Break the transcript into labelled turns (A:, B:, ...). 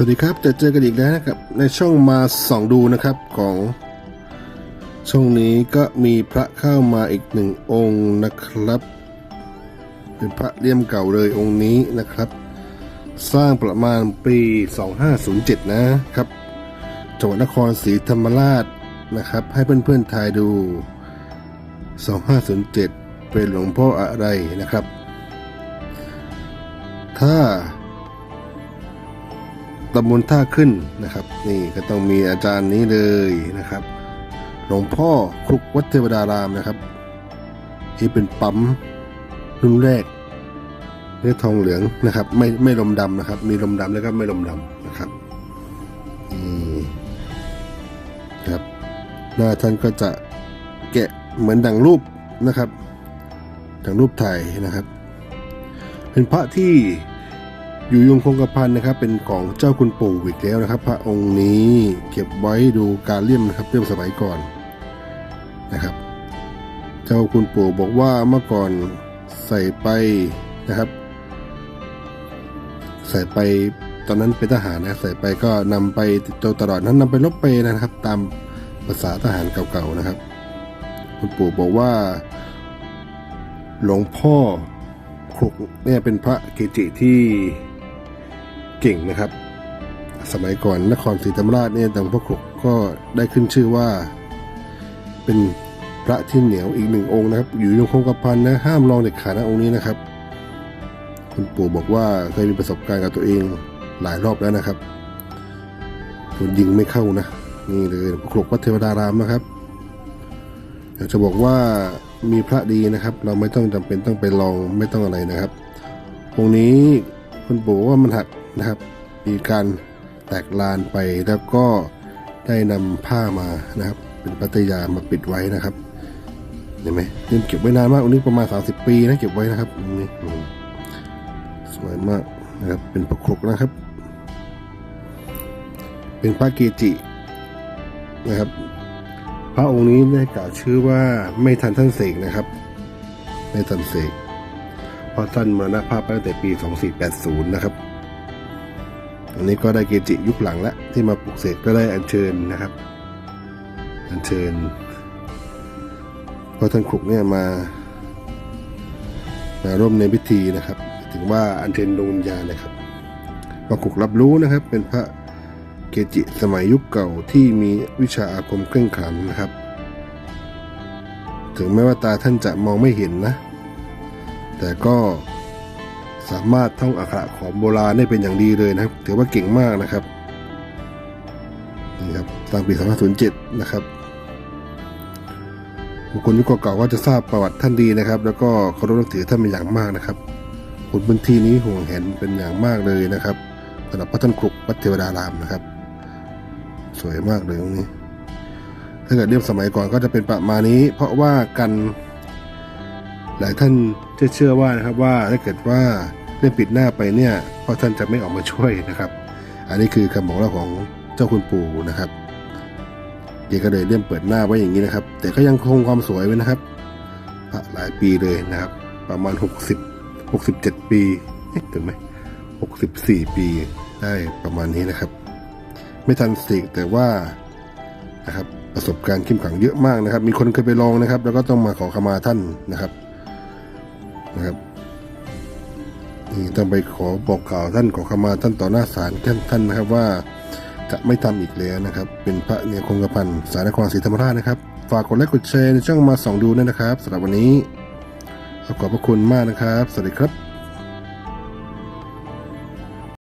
A: สวัสดีครับจะเจอกันอีกแล้วนะครับ ในช่องมาส่องดูนะครับของ ช่องนี้ก็มีพระเข้ามาอีกหนึ่งองค์นะครับ เป็นพระเลี่ยมเก่าเลยองค์นี้นะครับ สร้างประมาณปี 2507 นะครับจังหวัดนครศรีธรรมราชนะครับ ให้เพื่อนๆทายดู 2507 เป็นหลวงพ่ออะไรนะครับ ถ้า ตำบลท่าขึ้นนะครับ นี่ก็ต้องมีอาจารย์นี้เลยนะครับ หลวงพ่อครุกวัดเทวดารามนะครับที่เป็นปั๊มรุ่นแรกเนื้อทองเหลืองนะครับ ไม่ไม่ลมดำนะครับ มีลมดำแล้วก็ไม่ลมดำนะครับนี่ครับหน้าท่านก็จะแกะเหมือนดังรูปนะครับดังรูปถ่ายนะครับ เป็นพระที่ อยู่ยงคงกระพันนะครับเป็นของเจ้าคุณปู่อีกแล้วนะครับ พระองค์นี้เก็บไว้ดูการเลี่ยมนะครับเลี่ยมสมัยก่อนนะครับ เจ้าคุณปู่บอกว่าเมื่อก่อนใส่ไปนะครับ ใส่ไปตอนนั้นเป็นทหารนะใส่ไปก็นำไปติดตัวตลอดนั้นนำไปลบไปนะครับ ตามภาษาทหารเก่าๆนะครับ คุณปู่บอกว่า หลวงพ่อครุกเนี่ยเป็นพระเกจิที่ เก่งนะครับ สมัยก่อนนครศรีธรรมราชเนี่ยหลวงพ่อครุกก็ได้ขึ้นชื่อว่า เป็นพระที่เหนียวอีกหนึ่งองค์นะครับ อยู่ยงคงกระพันนะห้ามลองเด็ดขาดนะองค์นี้นะครับ คุณปู่บอกว่าเคยมีประสบการณ์กับตัวเองหลายรอบแล้วนะครับโดนยิงไม่เข้านะ นี่เลยครกวัดเทวดารามนะครับอยากจะบอกว่ามีพระดีนะครับ เราไม่ต้องจำเป็นต้องไปลองไม่ต้องอะไรนะครับองค์นี้คุณปู่ว่ามันหัก นะครับ มีการแตกลานไปแล้วก็ได้นำผ้ามานะครับ เป็นปัตยามาปิดไว้นะครับเห็นไหมเล่เก็บไว้นานมากองค์นี้ประมาณ 30 ปีนะเก็บไว้นะครับองนี้สวยมากนะครับเป็นพระครกนะครับ เป็นพระเกจินะครับ พระองค์นี้ได้กล่าวชื่อว่าไม่ทันท่านเสกนะครับ ไม่ทันเสกเพราะท่านมรณภาพไปตั้งแต่ปี 2480 นะครับ อันนี้ก็ได้เกจิยุคหลังแล้วที่มาปลุกเสกก็ได้อัญเชิญนะครับ อัญเชิญเพราะท่านขุกเนี่ยมามาร่วมในพิธีนะครับ ถึงว่าอัญเชิญดวงวิญญาณนะครับมาขลุกรับรู้นะครับ เป็นพระเกจิสมัยยุคเก่าที่มีวิชาอาคมเคร่งขรันนะครับ ถึงแม้ว่าตาท่านจะมองไม่เห็นนะ แต่ก็ สามารถท่องอักขระของโบราณได้เป็นอย่างดีเลยนะครับ ถือว่าเก่งมากนะครับนี่ครับสร้างปี2507 นะครับบุคคลยุคเก่าๆก็จะทราบประวัติท่านดีนะครับ แล้วก็เคารพนับถือท่านเป็นอย่างมากนะครับคนพื้นที่นี้ห่วงเห็นเป็นอย่างมากเลยนะครับสำหรับพระท่านครุกวัดเทวดารามนะครับ สวยมากเลยตรงนี้ ถ้าเกิดเรียบสมัยก่อนก็จะเป็นประมาณนี้ เพราะว่ากัน หลายท่านจะเชื่อว่านะครับว่าถ้าเกิดว่าเล่นปิดหน้าไปเนี่ยพ่อท่านจะไม่ออกมาช่วยนะครับ อันนี้คือคำบอกเล่าของเจ้าคุณปู่นะครับเยก็เลยเลี่ยมเปิดหน้าไว้อย่างนี้นะครับ แต่ก็ยังคงความสวยไว้นะครับหลายปีเลยนะครับ ประมาณ 60 67 ปีเอ๊ะถึงไหม64 ปีได้ประมาณนี้นะครับ ไม่ทันสิแต่ว่านะครับประสบการณ์เข้มขังเยอะมากนะครับ มีคนเคยไปลองนะครับ แล้วก็ต้องมาขอขมาท่านนะครับ นะครับนี่ต้องไปขอบอกกล่าวท่านขอขมาท่านต่อหน้าศาลท่านท่านนะครับว่าจะไม่ทำอีกแล้วนะครับ เป็นพระเนียคงกระพันสารนครศรีธรรมราชนะครับ ฝากกดไลค์กดแชร์ในช่องมาส่องดูด้วยนะครับสำหรับวันนี้ขอบพระคุณมากนะครับ สวัสดีครับ